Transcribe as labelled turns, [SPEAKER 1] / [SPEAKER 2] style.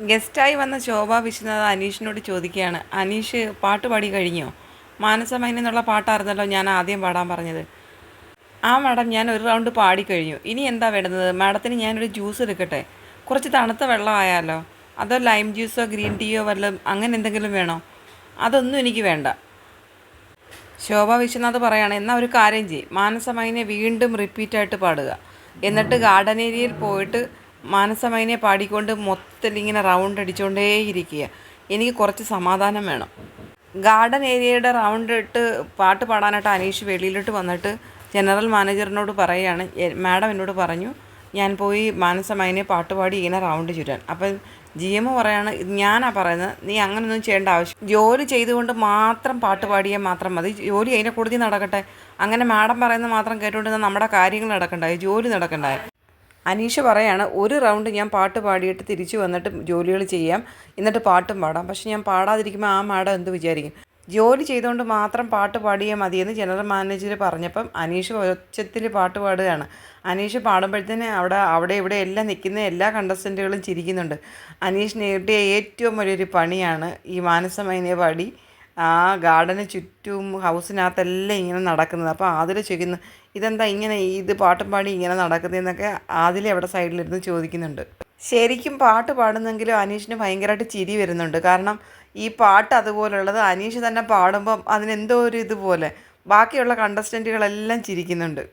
[SPEAKER 1] ഗസ്റ്റായി വന്ന ശോഭ വിശ്വനാഥ് അനീഷിനോട് ചോദിക്കുകയാണ് അനീഷ് പാട്ട് പാടി കഴിഞ്ഞോ? മാനസമൈന എന്നുള്ള പാട്ടായിരുന്നല്ലോ ഞാൻ ആദ്യം പാടാൻ പറഞ്ഞത്. ആ മാഡം ഞാൻ ഒരു റൗണ്ട് പാടിക്കഴിഞ്ഞു ഇനി എന്താ വേണ്ടുന്നത്? മാഡത്തിന് ഞാനൊരു ജ്യൂസ് എടുക്കട്ടെ? കുറച്ച് തണുത്ത വെള്ളമായാലോ അതോ ലൈം ജ്യൂസോ ഗ്രീൻ ടീയോ വല്ലതും അങ്ങനെ എന്തെങ്കിലും വേണോ? അതൊന്നും എനിക്ക് വേണ്ട. ശോഭ വിശ്വനാഥ് പറയാണ് എന്നാൽ ഒരു കാര്യം ചെയ്യും. മാനസമൈനെ വീണ്ടും റിപ്പീറ്റായിട്ട് പാടുക. എന്നിട്ട് ഗാർഡൻ ഏരിയയിൽ പോയിട്ട് മാനസമൈനെ പാടിക്കൊണ്ട് മൊത്തത്തിൽ ഇങ്ങനെ റൗണ്ട് അടിച്ചുകൊണ്ടേയിരിക്കുക എനിക്ക് കുറച്ച് സമാധാനം വേണം. ഗാർഡൻ ഏരിയയുടെ റൗണ്ട് ഇട്ട് പാട്ട് പാടാനായിട്ട് അനീഷ് വെളിയിലോട്ട് വന്നിട്ട് ജനറൽ മാനേജറിനോട് പറയുകയാണ്. മാഡം എന്നോട് പറഞ്ഞു ഞാൻ പോയി മാനസമൈനെ പാട്ട് പാടി ഇങ്ങനെ റൗണ്ട് ചുരാൻ. അപ്പം ജി എം പറയാണ് "ഇത് ഞാനാ പറയുന്നത് നീ അങ്ങനൊന്നും ചെയ്യേണ്ട ആവശ്യം ജോലി ചെയ്തുകൊണ്ട് മാത്രം പാട്ട് പാടിയാൽ മാത്രം മതി. ജോലി അതിനെ കൂടുതൽ നടക്കട്ടെ. അങ്ങനെ മാഡം പറയുന്നത് മാത്രം കേട്ടുകൊണ്ട് നമ്മുടെ കാര്യങ്ങൾ നടക്കണ്ടായി ജോലി നടക്കണ്ടായി. അനീഷ പറയാണ് ഒരു റൗണ്ട് ഞാൻ പാട്ട് പാടിയിട്ട് തിരിച്ചു വന്നിട്ട് ജോലികൾ ചെയ്യാം എന്നിട്ട് പാട്ടും പാടാം. പക്ഷെ ഞാൻ പാടാതിരിക്കുമ്പോൾ ആ മാഡം എന്ത് വിചാരിക്കും? ജോലി ചെയ്തുകൊണ്ട് മാത്രം പാട്ട് പാടിയാൽ മതിയെന്ന് ജനറൽ മാനേജർ പറഞ്ഞപ്പം അനീഷ് ഒച്ചത്തിൽ പാട്ട് പാടുകയാണ്. അനീഷ് പാടുമ്പോഴത്തേന് അവിടെ അവിടെ ഇവിടെ എല്ലാം നിൽക്കുന്ന എല്ലാ കണ്ടസ്റ്റന്റുകളും ചിരിക്കുന്നുണ്ട്. അനീഷ് നേടിയ ഏറ്റവും വലിയൊരു പണിയാണ് ഈ മാനസമൈനെ പാടി ആ ഗാർഡന് ചുറ്റും ഹൗസിനകത്തെല്ലാം ഇങ്ങനെ നടക്കുന്നത്. അപ്പോൾ ആതിൽ ചോദിക്കുന്നു ഇതെന്താ ഇങ്ങനെ ഇത് പാട്ടും പാടി ഇങ്ങനെ നടക്കുന്നതെന്നൊക്കെ ആതിലെ അവിടെ സൈഡിലിരുന്ന് ചോദിക്കുന്നുണ്ട്. ശരിക്കും പാട്ട് പാടുന്നെങ്കിലും അനീഷിന് ഭയങ്കരമായിട്ട് ചിരി വരുന്നുണ്ട്. കാരണം ഈ പാട്ട് അതുപോലുള്ളത് അനീഷ് തന്നെ പാടുമ്പം അതിനെന്തോ ഒരു ഇതുപോലെ ബാക്കിയുള്ള കണ്ടസ്റ്റന്റുകളെല്ലാം ചിരിക്കുന്നുണ്ട്.